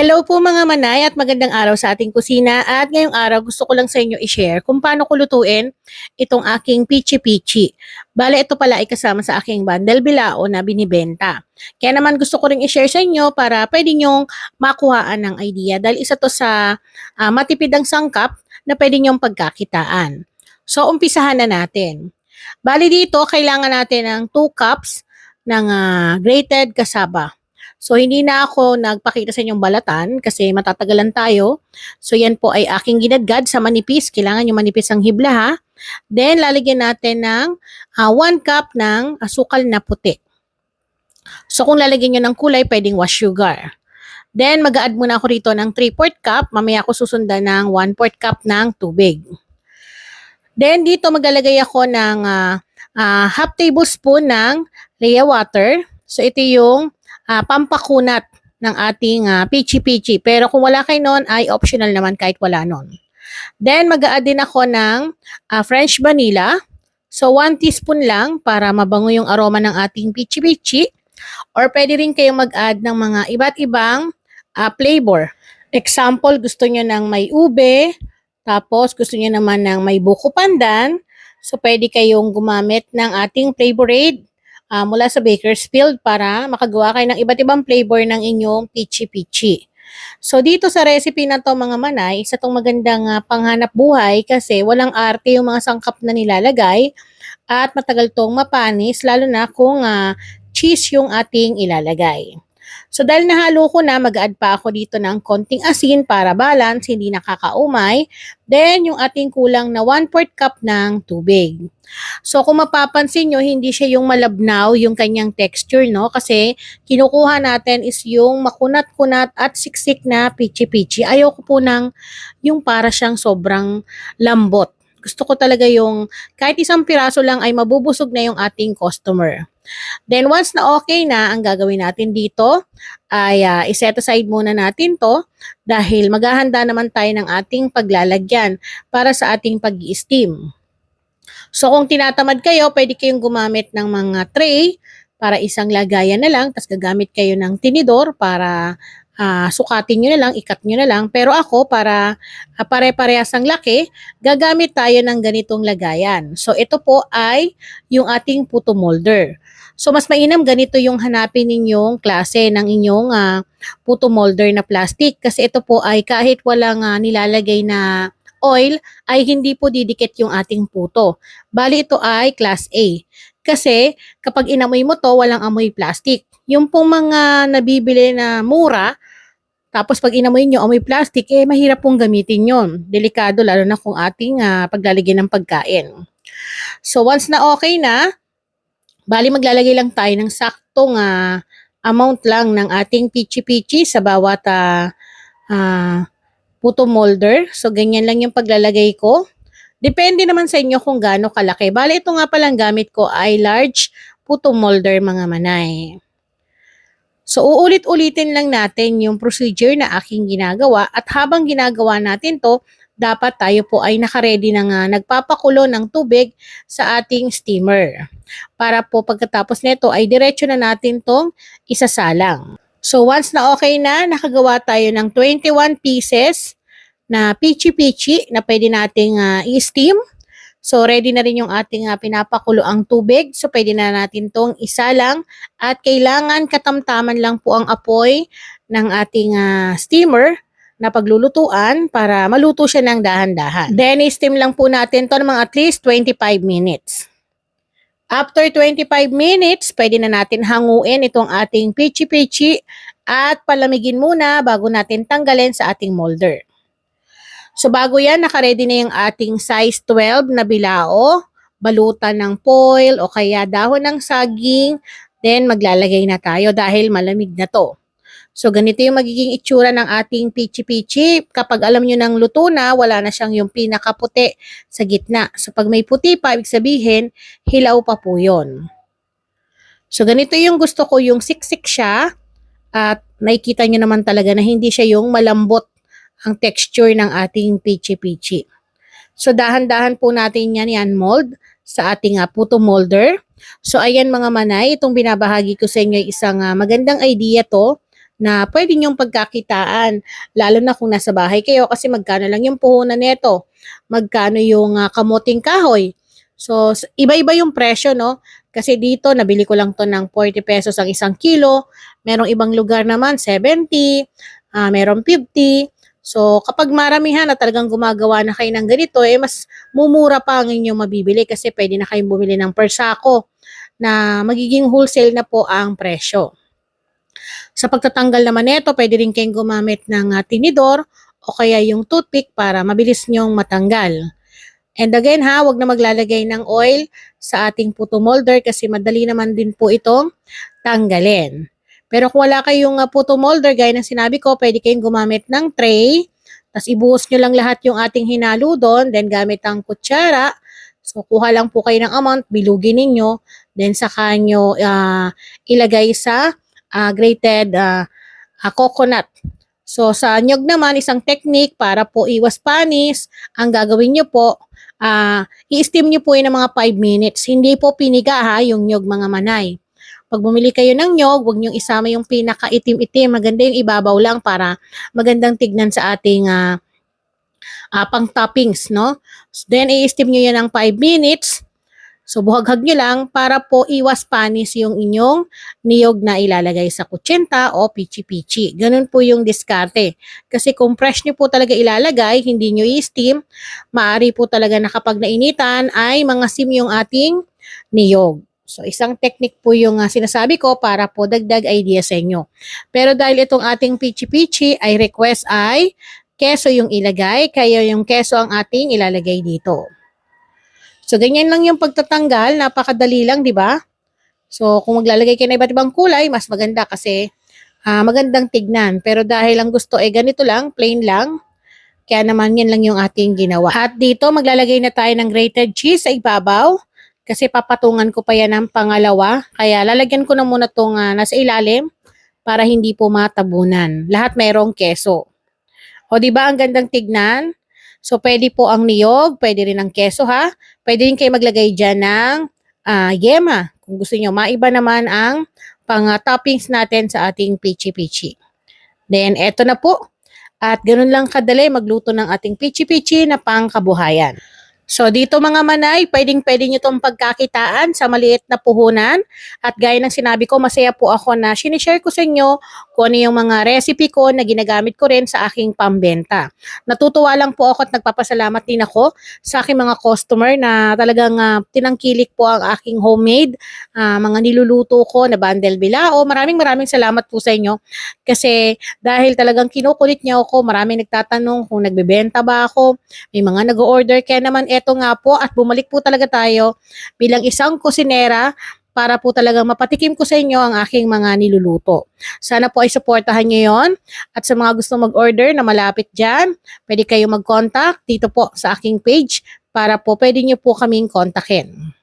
Hello po mga manay at magandang araw sa ating kusina at ngayong araw gusto ko lang sa inyo i-share kung paano ko lutuin itong aking pichi-pichi. Bale ito pala ay kasama sa aking bundle bilao na binibenta. Kaya naman gusto ko rin i-share sa inyo para pwede nyong makuhaan ng idea dahil isa to sa ah, matipid ang sangkap na pwede nyong pagkakitaan. So umpisahan na natin. Bali dito kailangan natin ng 2 cups ng ah, grated cassava. So, hindi na ako nagpakita sa inyong balatan kasi matatagalan tayo. So, yan po ay aking ginadgad sa manipis. Kailangan yung manipis ang hibla ha. Then, lalagyan natin ng 1 cup ng asukal na puti. So, kung lalagyan nyo ng kulay, pwedeng wash sugar. Then, mag-add muna ako rito ng 3-4 cup. Mamaya ako susundan ng 1-4 cup ng tubig. Then, dito maglalagay ako ng ah, ah, half tablespoon ng Rhea water. So, ito yung ah, pampakunat ng ating ah, pichi-pichi. Pero kung wala kayo nun, ay optional naman kahit wala nun. Then, mag-a-add din ako ng ah, French vanilla. So, 1 teaspoon lang para mabango yung aroma ng ating pichi-pichi. Or pwede rin kayong mag-add ng mga iba't ibang ah, flavor. Example, gusto nyo ng may ube, tapos gusto nyo naman ng may buko pandan. So, pwede kayong gumamit ng ating flavorade ah, mula sa Bakersfield para makagawa kayo ng iba't ibang flavor ng inyong pichi-pichi. So dito sa recipe na to mga manay, isa tong magandang ah, panghanap buhay kasi walang arte yung mga sangkap na nilalagay at matagal tong mapanis lalo na kung ah, cheese yung ating ilalagay. So dahil nahalo ko na, mag-add pa ako dito ng konting asin para balance, hindi nakakaumay. Then yung ating kulang na 1 4 cup ng tubig. So kung mapapansin nyo, hindi siya yung malabnaw yung kanyang texture, no? Kasi kinukuha natin is yung makunat-kunat at siksik na pichi-pichi. Ayoko po ng yung para siyang sobrang lambot. Gusto ko talaga yung kahit isang piraso lang ay mabubusog na yung ating customer. Then once na okay na, ang gagawin natin dito ay uh, iset aside muna natin to dahil maghahanda naman tayo ng ating paglalagyan para sa ating pag steam So kung tinatamad kayo, pwede kayong gumamit ng mga tray para isang lagayan na lang, tapos gagamit kayo ng tinidor para uh, sukatin nyo na lang, ikat nyo na lang. Pero ako, para uh, pare-parehas ang laki, gagamit tayo ng ganitong lagayan. So ito po ay yung ating puto molder. So mas mainam ganito yung hanapin ninyong klase ng inyong uh, puto molder na plastic kasi ito po ay kahit walang uh, nilalagay na oil ay hindi po didikit yung ating puto. Bali ito ay class A. Kasi kapag inamoy mo to, walang amoy plastic. Yung pong mga nabibili na mura, tapos pag inamoy nyo amoy plastic, eh mahirap pong gamitin yon. Delikado lalo na kung ating uh, paglalagyan ng pagkain. So once na okay na, Bali, maglalagay lang tayo ng saktong uh, amount lang ng ating pichi-pichi sa bawat uh, uh, puto molder. So, ganyan lang yung paglalagay ko. Depende naman sa inyo kung gaano kalaki. Bali, ito nga palang gamit ko ay large puto molder mga manay. So, uulit-ulitin lang natin yung procedure na aking ginagawa at habang ginagawa natin to, dapat tayo po ay nakaredy na nga nagpapakulo ng tubig sa ating steamer. Para po pagkatapos nito ay diretso na natin tong isasalang. So once na okay na, nakagawa tayo ng 21 pieces na pichi-pichi na pwede nating uh, i-steam. So ready na rin yung ating uh, pinapakulo ang tubig. So pwede na natin tong isalang at kailangan katamtaman lang po ang apoy ng ating uh, steamer na paglulutuan para maluto siya ng dahan-dahan. Then, steam lang po natin to ng mga at least 25 minutes. After 25 minutes, pwede na natin hanguin itong ating pichi-pichi at palamigin muna bago natin tanggalin sa ating molder. So bago yan, nakaredy na yung ating size 12 na bilao, balutan ng foil o kaya dahon ng saging, then maglalagay na tayo dahil malamig na to. So, ganito yung magiging itsura ng ating pichi-pichi. Kapag alam nyo ng luto na, wala na siyang yung pinakaputi sa gitna. So, pag may puti pa, ibig sabihin, hilaw pa po yun. So, ganito yung gusto ko, yung siksik siya. At nakikita nyo naman talaga na hindi siya yung malambot ang texture ng ating pichi-pichi. So, dahan-dahan po natin yan, yan mold sa ating uh, puto molder. So, ayan mga manay, itong binabahagi ko sa inyo isang uh, magandang idea to na pwede niyong pagkakitaan. Lalo na kung nasa bahay kayo kasi magkano lang yung puhunan nito. Magkano yung ah, kamuting kahoy. So, iba-iba yung presyo, no? Kasi dito, nabili ko lang to ng 40 pesos ang isang kilo. Merong ibang lugar naman, 70. ah merong 50. So, kapag maramihan na talagang gumagawa na kayo ng ganito, eh, mas mumura pa ang inyong mabibili kasi pwede na kayong bumili ng per sako na magiging wholesale na po ang presyo. Sa pagtatanggal naman nito, pwede rin kayong gumamit ng ah, tinidor o kaya yung toothpick para mabilis nyong matanggal. And again ha, wag na maglalagay ng oil sa ating puto molder kasi madali naman din po itong tanggalin. Pero kung wala kayong uh, puto molder, gaya ng sinabi ko, pwede kayong gumamit ng tray. Tapos ibuhos nyo lang lahat yung ating hinalo doon. Then gamit ang kutsara. So kuha lang po kayo ng amount, bilugin ninyo. Then saka nyo ah, ilagay sa ah, grated ah, ah, coconut. So sa nyog naman, isang technique para po iwas panis. Ang gagawin nyo po, ah, i-steam nyo po yun ng mga 5 minutes. Hindi po piniga ha, yung nyog mga manay. Pag bumili kayo ng nyog, huwag nyong isama yung pinaka-itim-itim. Maganda yung ibabaw lang para magandang tignan sa ating ah, ah, pang toppings, no? Then, i-steam nyo yan ng 5 minutes. So, buhaghag nyo lang para po iwas panis yung inyong niyog na ilalagay sa kutsinta o pichi-pichi. Ganun po yung diskarte. Kasi kung fresh nyo po talaga ilalagay, hindi nyo i-steam, maaari po talaga na kapag nainitan ay mga sim yung ating niyog. So, isang technique po yung ah, sinasabi ko para po dagdag idea sa inyo. Pero dahil itong ating pichi-pichi ay request ay keso yung ilagay, kaya yung keso ang ating ilalagay dito. So, ganyan lang yung pagtatanggal. Napakadali lang, di ba? So, kung maglalagay kayo ng iba't ibang kulay, mas maganda kasi ah, magandang tignan. Pero dahil ang gusto ay ganito lang, plain lang, kaya naman yan lang yung ating ginawa. At dito, maglalagay na tayo ng grated cheese sa ibabaw. Kasi papatungan ko pa yan ng pangalawa. Kaya lalagyan ko na muna itong nasa ilalim para hindi po matabunan. Lahat mayroong keso. O di ba ang gandang tignan? So pwede po ang niyog, pwede rin ang keso ha. Pwede rin kayo maglagay dyan ng ah, yema. Kung gusto nyo, maiba naman ang pang ah, toppings natin sa ating pichi-pichi. Then eto na po. At ganun lang kadali magluto ng ating pichi-pichi na pangkabuhayan. So dito mga manay, pwedeng pwede nyo itong pagkakitaan sa maliit na puhunan. At gaya ng sinabi ko, masaya po ako na sinishare ko sa inyo kung ano yung mga recipe ko na ginagamit ko rin sa aking pambenta. Natutuwa lang po ako at nagpapasalamat din ako sa aking mga customer na talagang ah, tinangkilik po ang aking homemade, ah, mga niluluto ko na bandel bilao. Maraming maraming salamat po sa inyo kasi dahil talagang kinukulit niyo ako, maraming nagtatanong kung nagbebenta ba ako, may mga nag-order kaya naman eto nga po at bumalik po talaga tayo bilang isang kusinera para po talagang mapatikim ko sa inyo ang aking mga niluluto. Sana po ay supportahan nyo yon at sa mga gusto mag-order na malapit dyan, pwede kayo mag-contact dito po sa aking page para po pwede nyo po kaming kontakin.